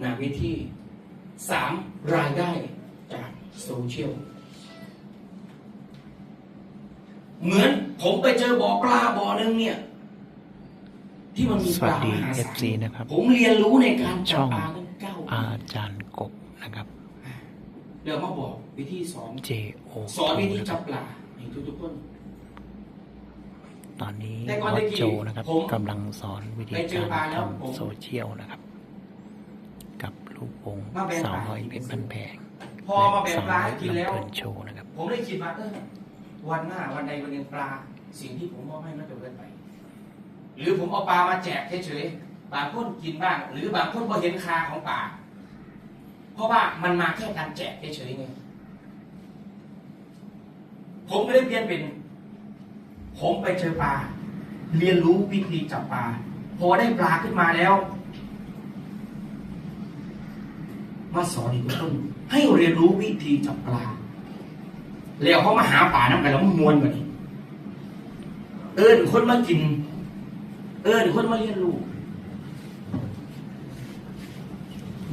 หนาเวทีสามรายได้จากโซเชียลเหมือนผมไปเจอบ่อปลาบ่อหนึ่งเนี่ย ที่มันมีสปวัสลาดีมหาศาล FC นะครับ ผมเรียนรู้ในการจัช่บองปลาตั้งเก้าปีอาจารย์กบนะครับ เดี๋ยวมาบอกวิธีสอน JO สอนวิธีนะคจัรับบปลาให้ทุกๆคนตอนนี้แต่ก่อนวัตะดกี้โจนะครับผมกำลังสอนวิธีไปเจอการปลาแล้วผมทำโซเชียลนะครับ กับลูกวงมาแบ่งสาวปลาน้อยเป็นพันแพงพอมาแบ่งปลาให้กินแล้วเนโชว์นะครับ ผมเลยคิดว่าเออวันหน้าวันใดวันหนึ่งปลา สิ่งที่ผมมอบให้น่าจะเกินไป หรือผมเอาปลามาแจกเฉยๆบางคนกินบ้าง หรือบางคนพอเห็นคาของปลาเพราะว่ามันมาแค่การแจกเฉยๆไงผมก็เลยเปลี่ยนเป็น ผมไปเจอปลาเรียนรู้วิธีจับปลาพอได้ปลาขึ้นมาแล้ว มาสอนอีกทุกคนให้เรียนรู้วิธีจับปลาแล้วเขามาหาป่าน้ำกันแล้วมันมวนกันนี่เออคนมากิน เออคนมาเรียนรู้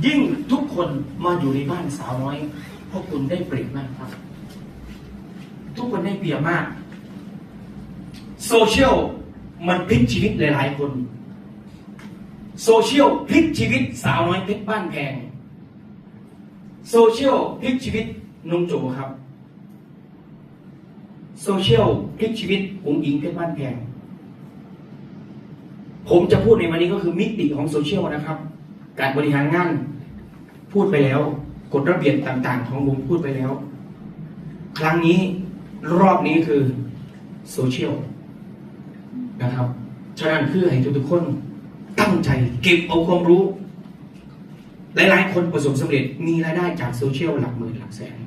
ยิ่งทุกคนมาอยู่ในบ้านสาวน้อยพวกคุณได้เปรียบมากครับ ทุกคนได้เปรียบมาก โซเชียลมันพลิกชีวิตหลายๆคน โซเชียลพลิกชีวิตสาวน้อยเพชรบ้านแพง โซเชียลพลิกชีวิตนุ่งโจครับ โซเชียลพลิกชีวิตองอิงเพชรบ้านแพงผมจะพูดในวันนี้ก็คือมิติของโซเชียลนะครับ การบริหารงานพูดไปแล้ว กฎระเบียบต่าง ๆ ของผมพูดไปแล้ว ครั้งนี้รอบนี้คือโซเชียลนะครับ ฉะนั้นคือให้ทุกๆคนตั้งใจเก็บเอาความรู้ หลายๆ คนประสบสำเร็จมีรายได้จากโซเชียลหลักหมื่นหลักแสน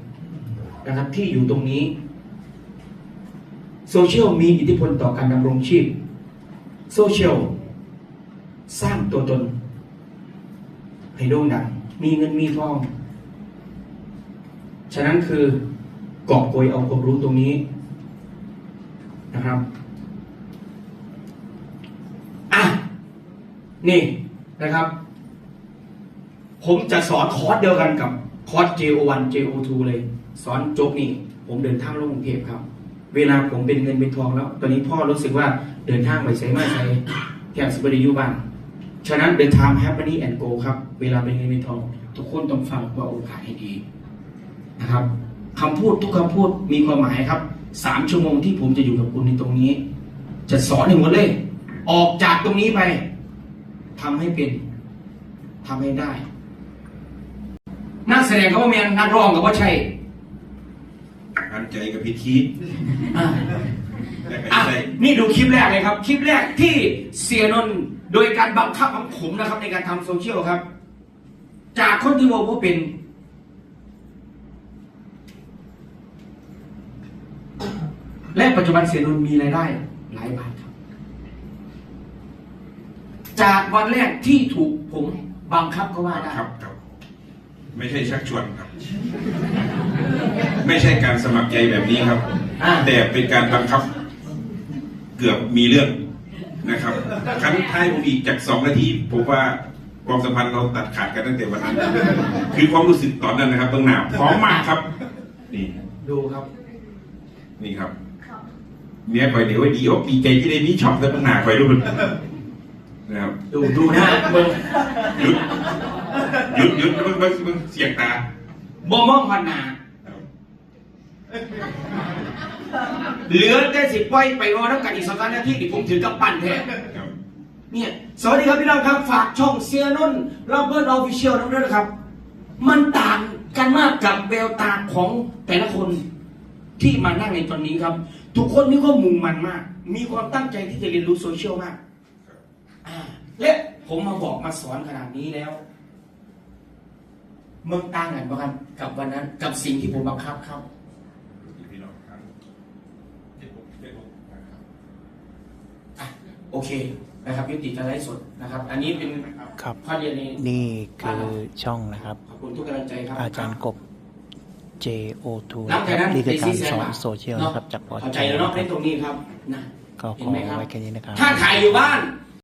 นะครับที่อยู่ตรงนี้ โซเชียลมีอิทธิพลต่อการดำรงชีพ โซเชียลสร้างตัวตน ให้โด่งดังมีเงินมีทอง ฉะนั้นคือกอบโกยเอาความรู้ตรงนี้นะครับอะนี่นะครับ ผมจะสอนคอร์สเดียวกันกับคอร์ส JO1 JO2 เลย สอนจบนี่ผมเดินทางลงกรุงเทพครับ เวลาผมเป็นเงินเป็นทองแล้ว ตอนนี้พ่อรู้สึกว่าเดินทางไปใช้มาใช้แทบสิบริยุบ้านฉะนั้นเดินทางแฮปปี้แอนโกครับ เวลาเป็นเงินเป็นทอง ทุกคนต้องฟังว่าโอกาสให้ดีนะครับคำพูดทุกคำพูดมีความหมายครับสามชั่วโมงที่ผมจะอยู่กับคุณในตรงนี้ จะสอนให้หมดเลย ออกจากตรงนี้ไปทำให้เป็นทำให้ได้ นักแสดงก็ว่าแมนนักร้องก็ว่าใช่อันใจกับพิธีอะแต่ไม่อะใช่นี่ดูคลิปแรกเลยครับ คลิปแรกที่เสียนนท์โดยการบังคับของผมนะครับ ในการทำโซเชียลครับ จากคนที่ว่าผู้เป็นและปัจจุบันเสียนนท์มีรายได้ หลายบาทครับ จากวันแรกที่ถูกผมบังคับก็ว่าได้ครับครับ ไม่ใช่ชักชวนครับ ไม่ใช่การสมัครใจแบบนี้ครับอ่าแต่เป็นการบังคับ เกือบมีเรื่องนะครับครั้งท้ายผมอีกจากสองนาทีผมว่าความสัมพันธ์เราตัดขาดกันตั้งแต่วันนั้น คือความรู้สึกตอนนั้นนะครับตรงหน้าพร้อมมากครับ นี่ ดูครับ นี่ครับเมียคอยเดี๋ยวดีอกดีใจที่ได้มีช็อปแล้วตรงหน้าคอยรู้นะครับ ดูดูนะเบิ่ง หยุดหยุดหยุดมึงมึงมึงเสียงตาบ่มองพันหนาเหลือแต่สิบไว้ไปรอน้ำกันอีกสองนาทีที่ผมถือกับปั้นแท้ครับเนี่ยสวัสดีครับพี่น้องครับ ฝากช่องเซียนนท์รับเบิร์ดออฟฟิเชียลน้ำด้วยนะครับ มันต่างกันมากกับแววตาของแต่ละคนที่มานั่งในตอนนี้ครับ ทุกคนมีความมุ่งมั่นมาก มีความตั้งใจที่จะเรียนรู้โซเชียลมากอ่าและผมมาบอกมาสอนขนาดนี้แล้ว เมื่อต่างกันปะครับกับวันนั้น กับสิ่งที่ผมบังคับครับพี่น้องครับเจ็ดหกเจ็ดหกนะครับอะโอเคนะครับยุติการไลฟ์สดนะครับ อันนี้เป็นครับข้อเรียนนี้นี่คือช่องนะครับขอบคุณทุกกำลังใจครับ อาจารย์กบ JO2 หลังจากนั้นนี่คือการในสอนบาทโซเชียลนะครับจากวัดเข้าโจใจแล้วเนาะนะคในรับตรงนี้ครับนะก็เห็ขนอไหมครับไว้แค่นี้นะครับ ถ้าถ่ายอยู่บ้าน